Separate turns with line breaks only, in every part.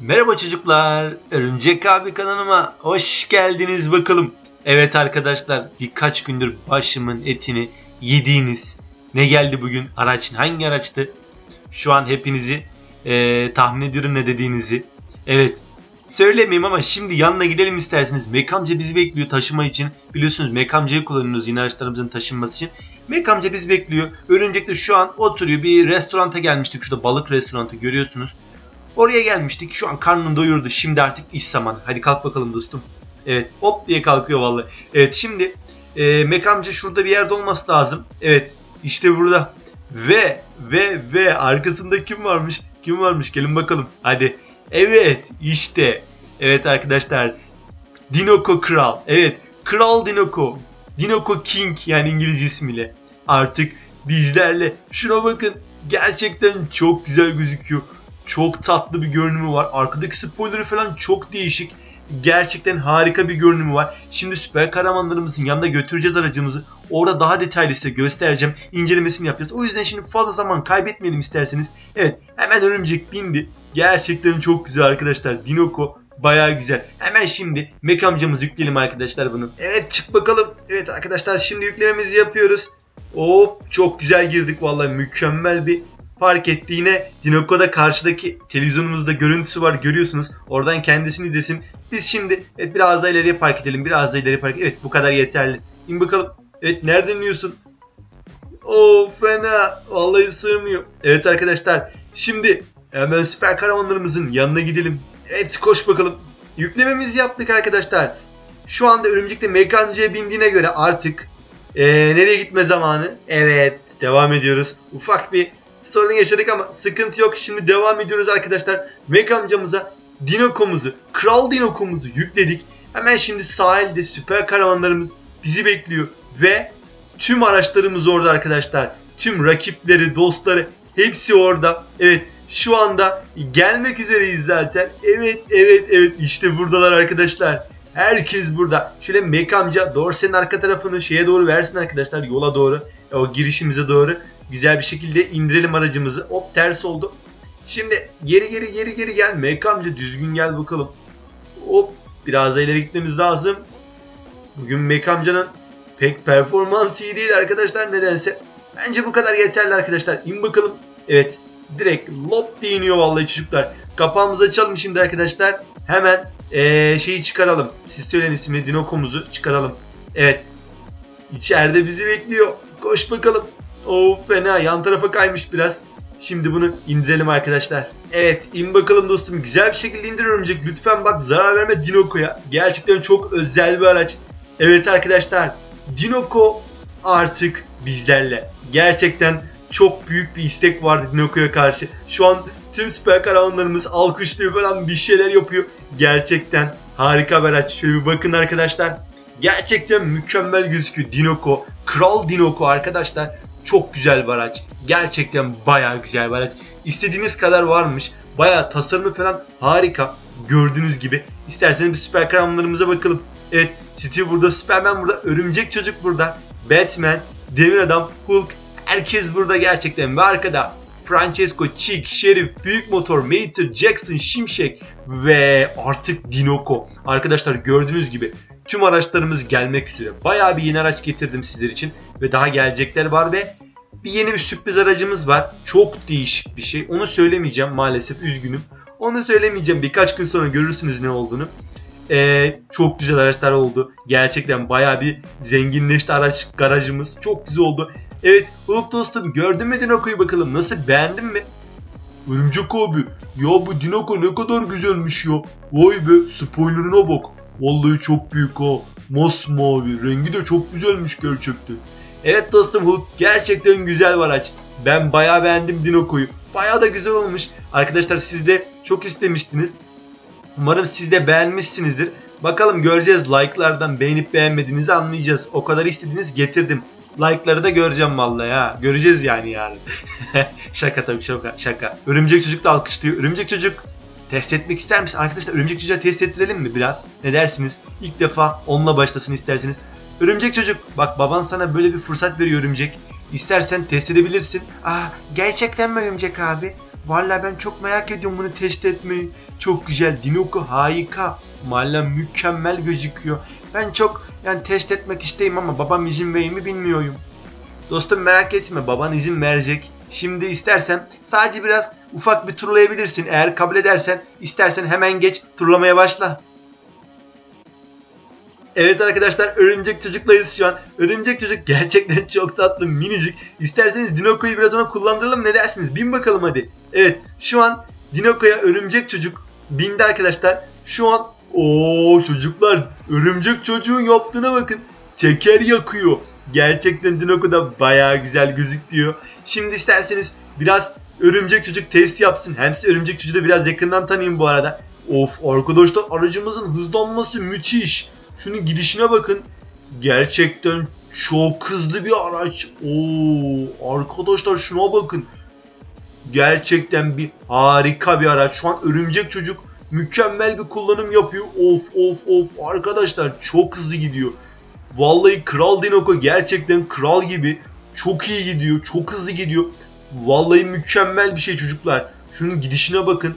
Merhaba çocuklar. Örümcek abi kanalıma hoş geldiniz bakalım. Evet arkadaşlar birkaç gündür başımın etini yediğiniz ne geldi bugün araç hangi araçtı? Şu an hepinizi eee, tahmin ediyorum ne dediğinizi. Evet söylemeyeyim ama şimdi yanına gidelim isterseniz. Mekamca bizi bekliyor taşıma için. Biliyorsunuz Mekamca'yı kullanıyoruz yine araçlarımızın taşınması için. Mekamca bizi bekliyor. Örümcek de şu an oturuyor. Bir restoranta gelmiştik. Şurada balık restoranı görüyorsunuz. Oraya gelmiştik. Şu an karnını doyurdu. Şimdi artık iş zamanı. Hadi kalk bakalım dostum. Evet hop diye kalkıyor vallahi. Evet şimdi e, mekamcı şurada bir yerde olması lazım. Evet işte burada. Ve ve ve arkasında kim varmış? Kim varmış? Gelin bakalım. Hadi. Evet işte. Evet arkadaşlar. Dinoko Kral. Evet. Kral Dinoko. Dinoko King yani İngilizce ismiyle. Artık bizlerle. Şuna bakın. Gerçekten çok güzel gözüküyor. Çok tatlı bir görünümü var. Arkadaki spoilerı falan çok değişik. Gerçekten harika bir görünümü var. Şimdi süper kahramanlarımızın yanında götüreceğiz aracımızı. Orada daha detaylı size göstereceğim. İncelemesini yapacağız. O yüzden şimdi fazla zaman kaybetmeyelim isterseniz. Evet hemen örümcek bindi. Gerçekten çok güzel arkadaşlar. Dinoko Bayağı güzel. Hemen şimdi Mek amcamızı yükleyelim arkadaşlar bunu. Evet çık bakalım. Evet arkadaşlar şimdi yüklememizi yapıyoruz. Hop çok güzel girdik vallahi mükemmel bir fark etti. Yine Dinoko'da karşıdaki televizyonumuzda görüntüsü var görüyorsunuz. Oradan kendisini izlesin. Biz şimdi evet, biraz da ileriye park edelim. Biraz da ileri park Evet bu kadar yeterli. İn bakalım. Evet nereden iniyorsun? Oo fena. Vallahi sığmıyor. Evet arkadaşlar. Şimdi hemen süper kahramanlarımızın yanına gidelim. Evet koş bakalım. Yüklememizi yaptık arkadaşlar. Şu anda örümcekte mekancıya bindiğine göre artık ee, nereye gitme zamanı? Evet devam ediyoruz. Ufak bir sorun yaşadık ama sıkıntı yok. Şimdi devam ediyoruz arkadaşlar. Mek amcamıza Dinoko'muzu, Kral Dinoko'muzu yükledik. Hemen şimdi sahilde süper kahramanlarımız bizi bekliyor. Ve tüm araçlarımız orada arkadaşlar. Tüm rakipleri, dostları hepsi orada. Evet şu anda gelmek üzereyiz zaten. Evet, evet, evet işte buradalar arkadaşlar. Herkes burada. Şöyle Mek amca Dorse'nin arka tarafını şeye doğru versin arkadaşlar. Yola doğru. e, O girişimize doğru. Güzel bir şekilde indirelim aracımızı. Hop ters oldu. Şimdi geri geri geri geri gel. Mek amca düzgün gel bakalım. Hop biraz da ileri gitmemiz lazım. Bugün Mek amcanın pek performansı iyi değil arkadaşlar nedense. Bence bu kadar yeterli arkadaşlar. İn bakalım. Evet direkt lop diye iniyor vallahi çocuklar. Kapağımızı açalım şimdi arkadaşlar. Hemen eee, şeyi çıkaralım. Siz söyleyin ismi Dinoko'muzu çıkaralım. Evet. İçeride bizi bekliyor. Koş bakalım. Oo fena yan tarafa kaymış biraz. Şimdi bunu indirelim arkadaşlar. Evet in bakalım dostum. Güzel bir şekilde indir örümcek. Lütfen bak zarar verme Dinoko'ya. Gerçekten çok özel bir araç. Evet arkadaşlar. Dinoko artık bizlerle. Gerçekten çok büyük bir istek vardı Dinoko'ya karşı. Şu an tüm süper kahramanlarımız alkışlıyor falan bir şeyler yapıyor. Gerçekten harika bir araç. Şöyle bir bakın arkadaşlar. Gerçekten mükemmel gözüküyor Dinoko. Kral Dinoko arkadaşlar. Çok güzel bir araç. Gerçekten bayağı güzel bir araç. İstediğiniz kadar varmış. Bayağı tasarımı falan harika. Gördüğünüz gibi. İsterseniz bir süper kahramanlarımıza bakalım. Evet Steve burada, Superman burada, Örümcek Çocuk burada, Batman, Demir Adam, Hulk, herkes burada gerçekten. Ve arkada Francesco, Chick, Şerif, Büyük Motor, Mater, Jackson, Şimşek ve artık Dinoko. Arkadaşlar gördüğünüz gibi tüm araçlarımız gelmek üzere. Bayağı bir yeni araç getirdim sizler için ve daha gelecekler var ve bir yeni bir sürpriz aracımız var. Çok değişik bir şey. Onu söylemeyeceğim maalesef üzgünüm. Onu söylemeyeceğim. Birkaç gün sonra görürsünüz ne olduğunu. Ee, çok güzel araçlar oldu. Gerçekten bayağı bir zenginleşti araç garajımız. Çok güzel oldu. Evet Hulk dostum gördün mü Dinoko'yu bakalım nasıl beğendin mi? Örümcek abi ya bu Dinoko ne kadar güzelmiş ya. Vay be spoilerına bak. Vallahi çok büyük ha. Masmavi rengi de çok güzelmiş gerçekten. Evet dostum Hulk gerçekten güzel bir araç. Ben bayağı beğendim Dinoko'yu. Bayağı da güzel olmuş. Arkadaşlar siz de çok istemiştiniz. Umarım siz de beğenmişsinizdir. Bakalım göreceğiz like'lardan beğenip beğenmediğinizi anlayacağız. O kadar istediğiniz getirdim. Like'ları da göreceğim vallahi ha. Göreceğiz yani yarın. şaka tabii şaka, şaka. Örümcek çocuk da alkışlıyor. Örümcek çocuk test etmek ister misin? Arkadaşlar örümcek çocuğa test ettirelim mi biraz? Ne dersiniz? İlk defa onunla başlasın isterseniz. Örümcek çocuk bak baban sana böyle bir fırsat veriyor örümcek. İstersen test edebilirsin. Aa gerçekten mi örümcek abi? Vallahi ben çok merak ediyorum bunu test etmeyi. Çok güzel. Dinoko harika. Mahallem mükemmel gözüküyor. Ben çok yani test etmek isteyim ama babam izin verir mi bilmiyorum. Dostum merak etme baban izin verecek. Şimdi istersen sadece biraz ufak bir turlayabilirsin. Eğer kabul edersen istersen hemen geç turlamaya başla. Evet arkadaşlar örümcek çocuklayız şu an. Örümcek çocuk gerçekten çok tatlı minicik. İsterseniz Dinoko'yu biraz ona kullandıralım ne dersiniz? Bin bakalım hadi. Evet şu an Dinoko'ya örümcek çocuk bindi arkadaşlar. Şu an o çocuklar örümcek çocuğun yaptığına bakın. Teker yakıyor. Gerçekten Dinoko da bayağı güzel gözüküyor. Şimdi isterseniz biraz örümcek çocuk test yapsın. Hem size örümcek çocuğu da biraz yakından tanıyayım bu arada. Of arkadaşlar aracımızın hızlanması müthiş. Şunun gidişine bakın. Gerçekten çok hızlı bir araç. Oo arkadaşlar şuna bakın. Gerçekten bir harika bir araç. Şu an örümcek çocuk mükemmel bir kullanım yapıyor. Of of of arkadaşlar çok hızlı gidiyor. Vallahi Kral Dinoko gerçekten kral gibi çok iyi gidiyor. Çok hızlı gidiyor. Vallahi mükemmel bir şey çocuklar. Şunun gidişine bakın.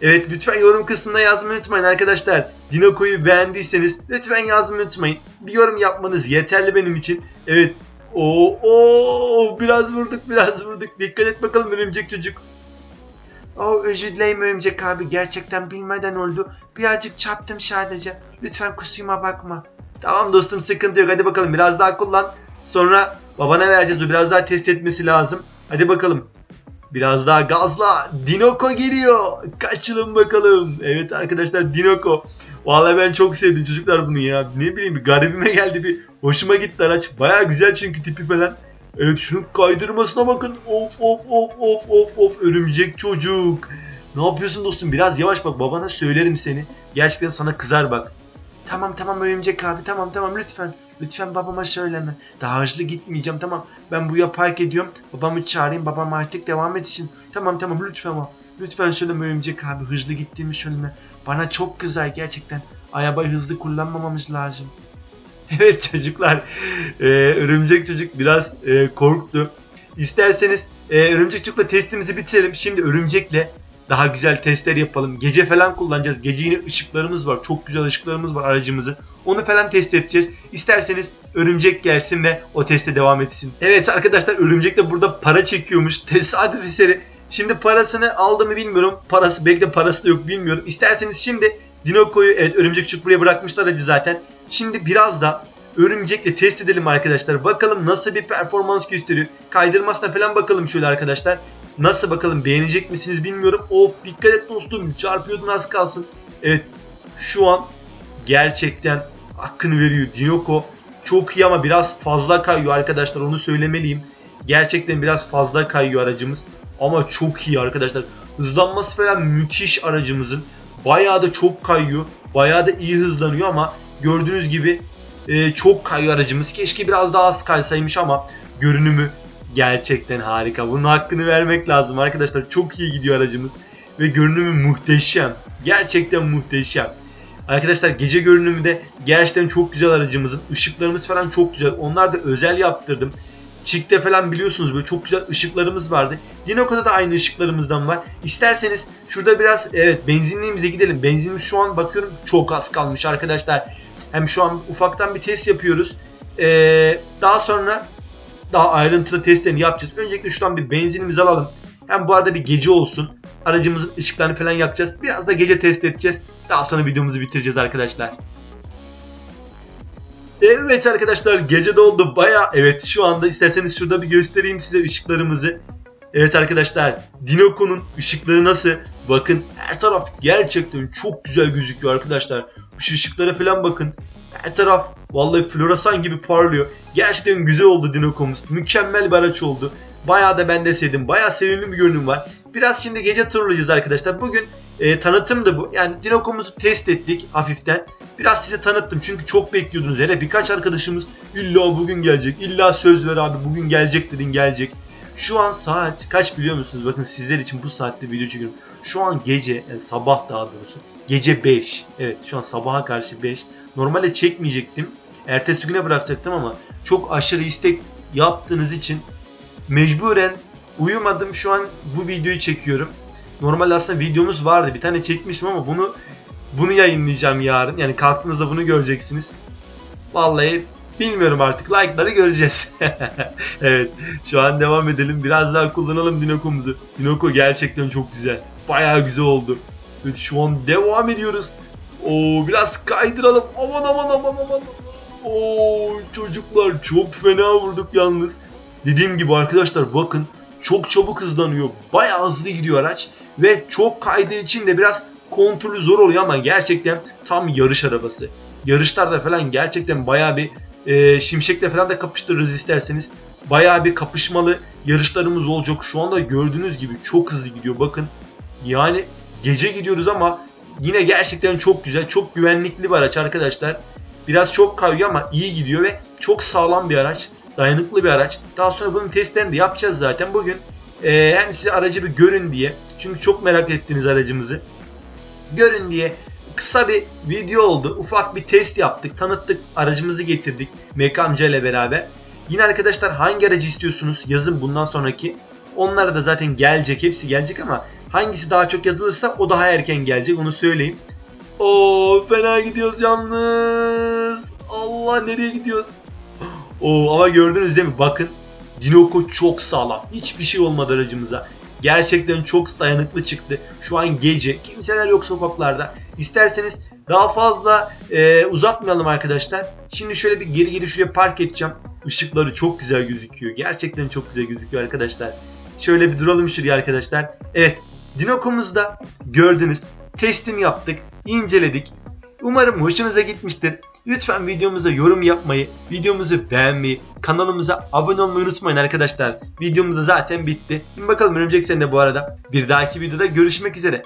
Evet lütfen yorum kısmına yazmayı unutmayın arkadaşlar. Dinoko'yu beğendiyseniz lütfen yazmayı unutmayın. Bir yorum yapmanız yeterli benim için. Evet. Oo, oo biraz vurduk biraz vurduk. Dikkat et bakalım örümcek çocuk. Oh özür dilerim örümcek abi gerçekten bilmeden oldu. Birazcık çarptım sadece. Lütfen kusuruma bakma. Tamam dostum sıkıntı yok hadi bakalım biraz daha kullan. Sonra babana vereceğiz o biraz daha test etmesi lazım. Hadi bakalım. Biraz daha gazla. Dinoko geliyor. Kaçılın bakalım. Evet arkadaşlar Dinoko. Vallahi ben çok sevdim çocuklar bunu ya. Ne bileyim bir garibime geldi bir hoşuma gitti araç. Baya güzel çünkü tipi falan. Evet şunun kaydırmasına bakın. Of of of of of of örümcek çocuk. Ne yapıyorsun dostum? Biraz yavaş bak babana söylerim seni. Gerçekten sana kızar bak. Tamam tamam örümcek abi tamam tamam lütfen. Lütfen babama söyleme. Daha hızlı gitmeyeceğim tamam. Ben buraya park ediyorum. Babamı çağırayım babam artık devam etsin. Tamam tamam lütfen ama. Lütfen söyleme örümcek abi hızlı gittiğimi söyleme. Bana çok kızar gerçekten. Arabayı hızlı kullanmamamız lazım. Evet çocuklar. Ee, örümcek çocuk biraz e, korktu. İsterseniz e, örümcek çocukla testimizi bitirelim. Şimdi örümcekle daha güzel testler yapalım. Gece falan kullanacağız. Gece yine ışıklarımız var. Çok güzel ışıklarımız var aracımızın. Onu falan test edeceğiz. İsterseniz örümcek gelsin ve o teste devam etsin. Evet arkadaşlar örümcek de burada para çekiyormuş. Tesadüf eseri. Şimdi parasını aldı mı bilmiyorum. Parası belki de parası da yok bilmiyorum. İsterseniz şimdi Dinoko'yu evet örümcek çocuk buraya bırakmışlar aracı zaten. Şimdi biraz da örümcekle test edelim arkadaşlar. Bakalım nasıl bir performans gösteriyor. Kaydırmasına falan bakalım şöyle arkadaşlar. Nasıl bakalım beğenecek misiniz bilmiyorum. Of dikkat et dostum çarpıyordun az kalsın. Evet şu an gerçekten hakkını veriyor Dinoko. Çok iyi ama biraz fazla kayıyor arkadaşlar onu söylemeliyim. Gerçekten biraz fazla kayıyor aracımız. Ama çok iyi arkadaşlar. Hızlanması falan müthiş aracımızın. Bayağı da çok kayıyor. Bayağı da iyi hızlanıyor ama gördüğünüz gibi e, çok kayıyor aracımız. Keşke biraz daha az kaysaymış ama görünümü gerçekten harika. Bunun hakkını vermek lazım arkadaşlar. Çok iyi gidiyor aracımız ve görünümü muhteşem. Gerçekten muhteşem. Arkadaşlar gece görünümü de gerçekten çok güzel aracımızın. Işıklarımız falan çok güzel. Onlar da özel yaptırdım. Çik'te falan biliyorsunuz böyle çok güzel ışıklarımız vardı. Dinoco'da da aynı ışıklarımızdan var. İsterseniz şurada biraz evet benzinliğimize gidelim. Benzinimiz şu an bakıyorum çok az kalmış arkadaşlar. Hem şu an ufaktan bir test yapıyoruz. Ee, daha sonra daha ayrıntılı testlerini yapacağız. Öncelikle şuradan bir benzinimizi alalım. Hem bu arada bir gece olsun. Aracımızın ışıklarını falan yakacağız. Biraz da gece test edeceğiz. Daha sonra videomuzu bitireceğiz arkadaşlar. Evet arkadaşlar gece doldu baya evet şu anda isterseniz şurada bir göstereyim size ışıklarımızı. Evet arkadaşlar Dinoco'nun ışıkları nasıl? Bakın her taraf gerçekten çok güzel gözüküyor arkadaşlar. Şu ışıklara falan bakın. Her taraf vallahi floresan gibi parlıyor. Gerçekten güzel oldu Dinoco'muz. Mükemmel bir araç oldu. Bayağı da ben de sevdim. Bayağı sevimli bir görünüm var. Biraz şimdi gece turlayacağız arkadaşlar. Bugün e, tanıtım da bu. Yani Dinoco'muzu test ettik hafiften. Biraz size tanıttım çünkü çok bekliyordunuz. Hele birkaç arkadaşımız illa bugün gelecek. illa söz ver abi bugün gelecek dedin gelecek. Şu an saat kaç biliyor musunuz? Bakın sizler için bu saatte video çekiyorum. Şu an gece, yani sabah daha doğrusu. Gece 5. Evet şu an sabaha karşı 5. Normalde çekmeyecektim. Ertesi güne bırakacaktım ama çok aşırı istek yaptığınız için mecburen Uyumadım şu an bu videoyu çekiyorum. Normalde aslında videomuz vardı. Bir tane çekmiştim ama bunu bunu yayınlayacağım yarın. Yani kalktığınızda bunu göreceksiniz. Vallahi bilmiyorum artık. Like'ları göreceğiz. evet. Şu an devam edelim. Biraz daha kullanalım Dinoko'muzu. Dinoko gerçekten çok güzel. Bayağı güzel oldu. Evet şu an devam ediyoruz. Oo biraz kaydıralım. Aman aman aman aman. Oo çocuklar çok fena vurduk yalnız. Dediğim gibi arkadaşlar bakın çok çabuk hızlanıyor. Bayağı hızlı gidiyor araç ve çok kaydığı için de biraz kontrolü zor oluyor ama gerçekten tam yarış arabası. Yarışlarda falan gerçekten bayağı bir e, şimşekle falan da kapıştırırız isterseniz. Bayağı bir kapışmalı yarışlarımız olacak. Şu anda gördüğünüz gibi çok hızlı gidiyor. Bakın yani gece gidiyoruz ama yine gerçekten çok güzel, çok güvenlikli bir araç arkadaşlar. Biraz çok kayıyor ama iyi gidiyor ve çok sağlam bir araç. Dayanıklı bir araç. Daha sonra bunun testlerini de yapacağız zaten. Bugün e, yani size aracı bir görün diye. Çünkü çok merak ettiniz aracımızı. Görün diye kısa bir video oldu. Ufak bir test yaptık. Tanıttık. Aracımızı getirdik. Mek amca ile beraber. Yine arkadaşlar hangi aracı istiyorsunuz? Yazın bundan sonraki. Onlar da zaten gelecek. Hepsi gelecek ama hangisi daha çok yazılırsa o daha erken gelecek. Onu söyleyeyim. Oo fena gidiyoruz yalnız. Allah nereye gidiyoruz? Oo ama gördünüz değil mi? Bakın Dinoco çok sağlam. Hiçbir şey olmadı aracımıza. Gerçekten çok dayanıklı çıktı. Şu an gece. Kimseler yok sokaklarda. İsterseniz daha fazla e, uzatmayalım arkadaşlar. Şimdi şöyle bir geri geri şuraya park edeceğim. Işıkları çok güzel gözüküyor. Gerçekten çok güzel gözüküyor arkadaşlar. Şöyle bir duralım şuraya arkadaşlar. Evet. Dinoco'muzda gördünüz. Testini yaptık. inceledik. Umarım hoşunuza gitmiştir. Lütfen videomuza yorum yapmayı, videomuzu beğenmeyi, kanalımıza abone olmayı unutmayın arkadaşlar. Videomuz da zaten bitti. Şimdi bakalım önümüzdeki sene bu arada. Bir dahaki videoda görüşmek üzere.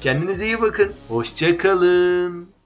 Kendinize iyi bakın. Hoşçakalın.